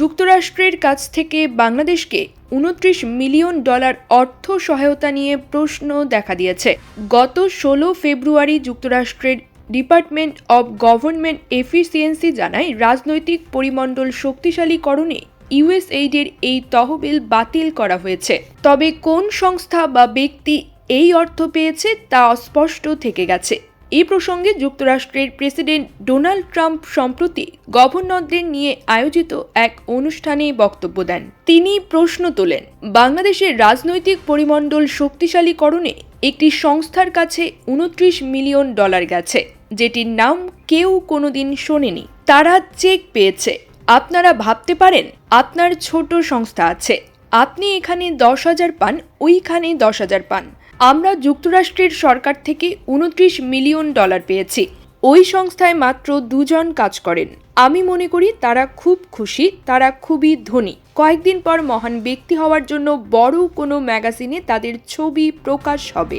যুক্তরাষ্ট্রের কাছ থেকে বাংলাদেশকে উনত্রিশ মিলিয়ন ডলার অর্থ সহায়তা নিয়ে প্রশ্ন দেখা দিয়েছে। গত ষোলো ফেব্রুয়ারি যুক্তরাষ্ট্রের ডিপার্টমেন্ট অব গভর্নমেন্ট এফিসিয়েন্সি জানায়, রাজনৈতিক পরিমণ্ডল শক্তিশালীকরণে ইউএসএইডের এই তহবিল বাতিল করা হয়েছে। তবে কোন সংস্থা বা ব্যক্তি এই অর্থ পেয়েছে তা অস্পষ্ট থেকে গেছে। এই প্রসঙ্গে যুক্তরাষ্ট্রের প্রেসিডেন্ট ডোনাল্ড ট্রাম্প সম্প্রতি গভর্নরদের নিয়ে আয়োজিত এক অনুষ্ঠানে বক্তব্য দেন। তিনি প্রশ্ন তোলেন, বাংলাদেশের রাজনৈতিক পরিমণ্ডল শক্তিশালীকরণে একটি সংস্থার কাছে উনত্রিশ মিলিয়ন ডলার গেছে, যেটির নাম কেউ কোনোদিন শোনেনি। তারা চেক পেয়েছে। আপনারা ভাবতে পারেন, আপনার ছোট সংস্থা আছে। আপনি এখানে দশ হাজার পান, ওইখানে দশ হাজার পান। আমরা যুক্তরাষ্ট্রের সরকার থেকে উনত্রিশ মিলিয়ন ডলার পেয়েছি। ওই সংস্থায় মাত্র দুজন কাজ করেন। আমি মনে করি তারা খুব খুশি, তারা খুবই ধনী। কয়েকদিন পর মহান ব্যক্তি হওয়ার জন্য বড় কোনো ম্যাগাজিনে তাদের ছবি প্রকাশ হবে।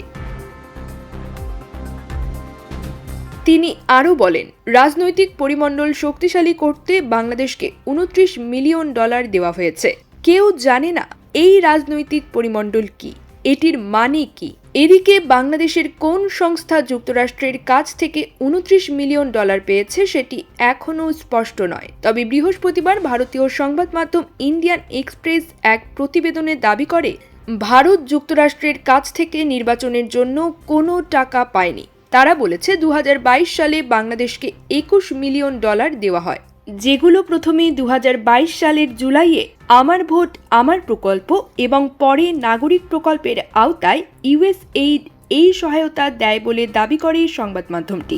তিনি আরও বলেন, রাজনৈতিক পরিমণ্ডল শক্তিশালী করতে বাংলাদেশকে উনত্রিশ মিলিয়ন ডলার দেওয়া হয়েছে। কেউ জানে না এই রাজনৈতিক পরিমণ্ডল কি? এটির মানে কি? এদিকে বাংলাদেশের কোন সংস্থা যুক্তরাষ্ট্রের কাছ থেকে উনত্রিশ মিলিয়ন ডলার পেয়েছে সেটি এখনও স্পষ্ট নয়। তবে বৃহস্পতিবার ভারতীয় সংবাদ মাধ্যম ইন্ডিয়ান এক্সপ্রেস এক প্রতিবেদনে দাবি করে, ভারত যুক্তরাষ্ট্রের কাছ থেকে নির্বাচনের জন্য কোনো টাকা পায়নি। তারা বলেছে দু হাজার বাইশ সালে বাংলাদেশকে একুশ মিলিয়ন ডলার দেওয়া হয়। যেগুলো প্রথমে দু হাজার বাইশ সালের জুলাইয়ে আমার ভোট, আমার প্রকল্প এবং পরে নাগরিক প্রকল্পের আওতায় ইউএসএইড এই সহায়তা দেয় বলে দাবি করে সংবাদ মাধ্যমটি।